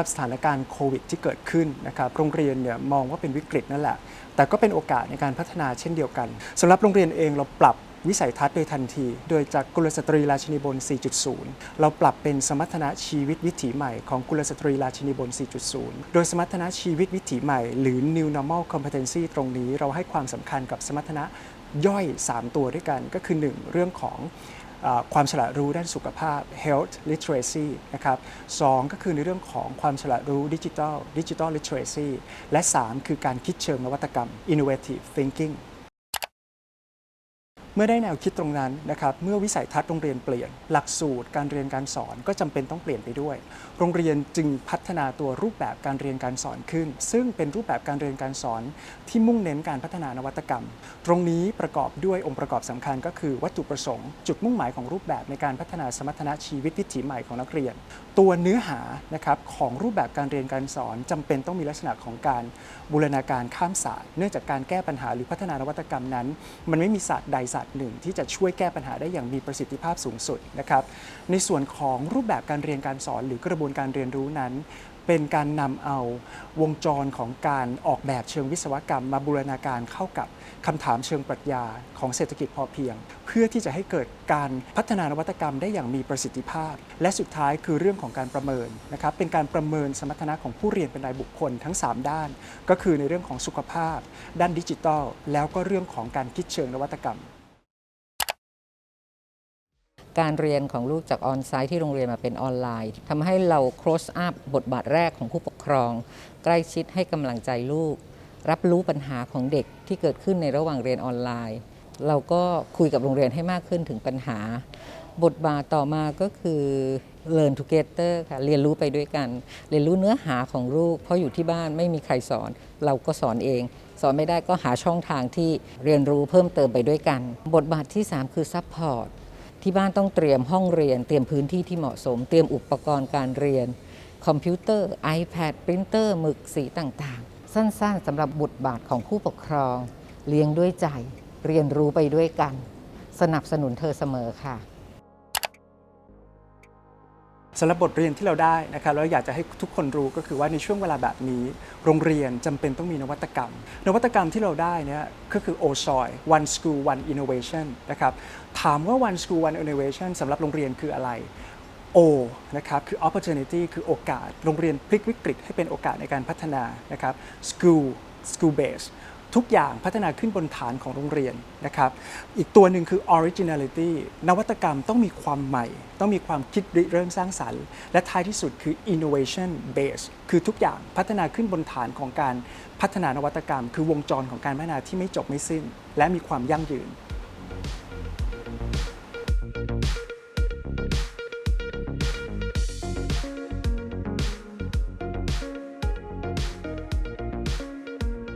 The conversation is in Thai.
สถานการณ์โควิดที่เกิดขึ้นนะครับโรงเรียนเนี่ยมองว่าเป็นวิกฤตนั่นแหละ แต่ก็เป็นโอกาสในการพัฒนาเช่นเดียวกันสำหรับโรงเรียนเองเราปรับวิสัยทัศน์โดยทันที โดยจากกุลสตรีราชินีบน 4.0 เราปรับเป็นสมรรถนะชีวิตวิถีใหม่ของกุลสตรีราชินีบน 4.0 โดยสมรรถนะชีวิตวิถีใหม่ หรือ New Normal Competency ตรงนี้ เราให้ความสำคัญกับสมรรถนะย่อย 3 ตัวด้วยกันก็คือ 1 เรื่องของ ความฉลาดรู้ด้านสุขภาพ health literacy นะครับสองก็คือในเรื่องของความฉลาดรู้ดิจิทัล digital literacy และ 3 คือการคิดเชิงนวัตกรรม innovative thinking มื่อได้แนวคิดตรงนั้นนะครับเมื่อวิสัยทัศน์โรงเรียนเปลี่ยน หลักสูตรการเรียนการสอนก็จำเป็นต้องเปลี่ยนไปด้วย โรงเรียนจึงพัฒนาตัวรูปแบบการเรียนการสอนขึ้น ซึ่งเป็นรูปแบบการเรียนการสอนที่มุ่งเน้นการพัฒนานวัตกรรม ตรงนี้ประกอบด้วยองค์ประกอบสำคัญก็คือวัตถุประสงค์ จุดมุ่งหมายของรูปแบบในการพัฒนาสมรรถนะชีวิตวิถีใหม่ของนักเรียน ตัวเนื้อหานะครับของรูปแบบการเรียนการสอนจำเป็นต้องมีลักษณะของการบูรณาการข้ามศาสตร์เนื่องจากการแก้ปัญหาหรือพัฒนานวัตกรรมนั้น มันไม่มีศาสตร์ใดศาสตร์หนึ่ง ที่จะช่วยแก้ปัญหาได้อย่างมีประสิทธิภาพสูงสุดนะครับ ในส่วนของรูปแบบการเรียนการสอนหรือกระบวนการเรียนรู้นั้น เป็นการนำเอาวงจรของการออกแบบเชิงวิศวกรรม มาบูรณาการเข้ากับคำถามเชิงปรัชญาของเศรษฐกิจพอเพียง เพื่อที่จะให้เกิดการพัฒนานวัตกรรมได้อย่างมีประสิทธิภาพ และสุดท้ายคือเรื่องของการประเมินนะครับเป็นการประเมินสมรรถนะของผู้เรียนเป็นรายบุคคลทั้ง 3 ด้าน ก็คือในเรื่องของสุขภาพ ด้านดิจิทัล แล้วก็เรื่องของการคิดเชิงนวัตกรรม การเรียนของลูกจากออนไซต์ที่โรงเรียนมาเป็นออนไลน์ทำให้เรา cross up บทบาทแรกของผู้ปกครอง ใกล้ชิดให้กำลังใจลูก รับรู้ปัญหาของเด็กที่เกิดขึ้นในระหว่างเรียนออนไลน์ เราก็คุยกับโรงเรียนให้มากขึ้นถึงปัญหา บทบาทต่อมาก็คือ learn together ค่ะเรียนรู้ไปด้วยกัน เรียนรู้เนื้อหาของลูก เพราะอยู่ที่บ้านไม่มีใครสอน เราก็สอนเองสอนไม่ได้ก็หาช่องทางที่เรียนรู้เพิ่มเติมไปด้วยกัน บทบาทที่ 3 คือ support ที่บ้านต้องเตรียมห้องเรียน เตรียมพื้นที่ที่เหมาะสม เตรียมอุปกรณ์การเรียน คอมพิวเตอร์ iPad ปรินเตอร์หมึกสีต่างๆ สั้นๆสำหรับบทบาทของผู้ปกครอง เลี้ยงด้วยใจ เรียนรู้ไปด้วยกัน สนับสนุนเธอเสมอค่ะ สำหรับบทเรียนที่เราได้นะครับแล้วอยากจะให้ทุกคนรู้ก็คือว่าในช่วงเวลาแบบนี้ โรงเรียนจำเป็นต้องมีนวัตกรรม นวัตกรรมที่เราได้เนี่ยก็คือ o s o y One School One Innovation นะครับถามว่า One School One Innovation สำหรับโรงเรียนคืออะไร O นะครับคือ opportunity คือโอกาส โรงเรียนพลิกวิกฤตให้เป็นโอกาสในการพัฒนานะครับ school school base ทุกอย่างพัฒนาขึ้นบนฐานของโรงเรียนนะครับ อีกตัวหนึ่งคือ originality นวัตกรรมต้องมีความใหม่ ต้องมีความคิดริเริ่มสร้างสรรค์ และท้ายที่สุดคือ innovation base คือทุกอย่างพัฒนาขึ้นบนฐานของการพัฒนานวัตกรรม คือวงจรของการพัฒนาที่ไม่จบไม่สิ้น และมีความยั่งยืน